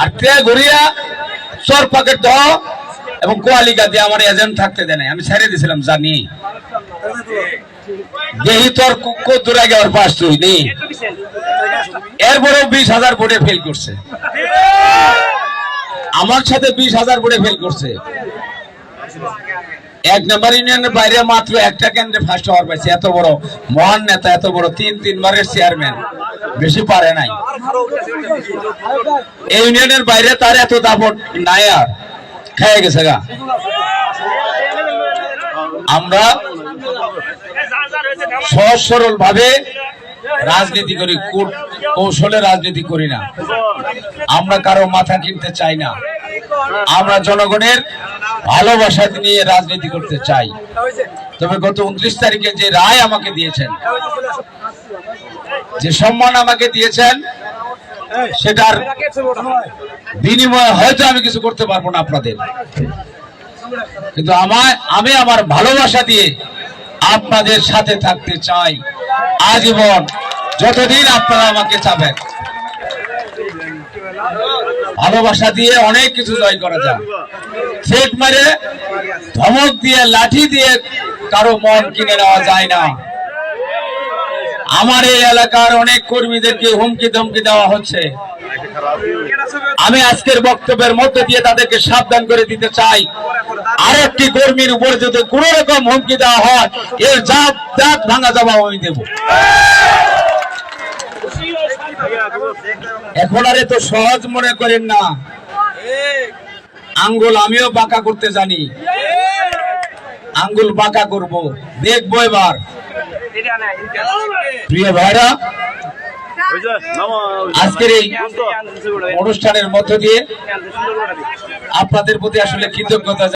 আর তে ঘুরিয়া চোর পকেট এবং আমার এজেন্ট থাকতে দেয় আমি ছেড়ে জানি। দেহি তোর পাস তুই এরপরেও বিশ হাজার ফেল করছে। আমার সাথে বিশ হাজার ভোটে ফেল করছে। এক নম্বর ইউনিয়নের বাইরে মাত্র একটা কেন্দ্রে ফার্স্ট হওয়ার পাইছে। এত বড় মহান নেতা, এত বড় তিন, তিনবারের চেয়ারম্যান বেশি পারে নাই। এই ইউনিয়নের বাইরে তার এত দাপট নাই আর। খেয়ে গেছে গা। আমরা সহজ সরল ভাবে রাজনীতি করি কৌশলে রাজনীতি করি না। আমরা কারও মাথা কিনতে চাই না। আমরা জনগণের ভালোবাসা নিয়ে রাজনীতি করতে চাই। তবে গত উনত্রিশ তারিখে যে রায় আমাকে দিয়েছেন, যে সম্মান আমাকে দিয়েছেন, সেটার বিনিময়ে হয়তো আমি কিছু করতে পারব না আপনাদের। কিন্তু আমায়, আমি আমার ভালোবাসা দিয়ে আপনাদের সাথে থাকতে চাই। আজীবন যতদিন আপনারা আমাকে চাবেন। ভালোবাসা দিয়ে অনেক কিছু জয় করা যায়। থ্রেট মারে, ধমক দিয়ে, লাঠি দিয়ে কারও মন কিনে নেওয়া যায় না। আমার এই এলাকার অনেক কর্মীদেরকে হুমকি ধমকি দেওয়া হচ্ছে। আমি আজকের বক্তব্যের মধ্যে দিয়ে তাদেরকে সাবধান করে দিতে চাই। আর একটি কর্মীর উপর যদি কোন রকম হুমকি দেওয়া হয়, এর জাত দাঁত ভাঙা জবাব আমি দেব। এখন আর এত সহজ মনে করেন না। আঙ্গুল আমিও বাঁকা করতে জানি। আঙ্গুল বাঁকা করব। দেখব এবার। প্রিয় ভাইরা, আজকের এই অনুষ্ঠানের মধ্য দিয়ে আপনাদের প্রতি আসলে কৃতজ্ঞতা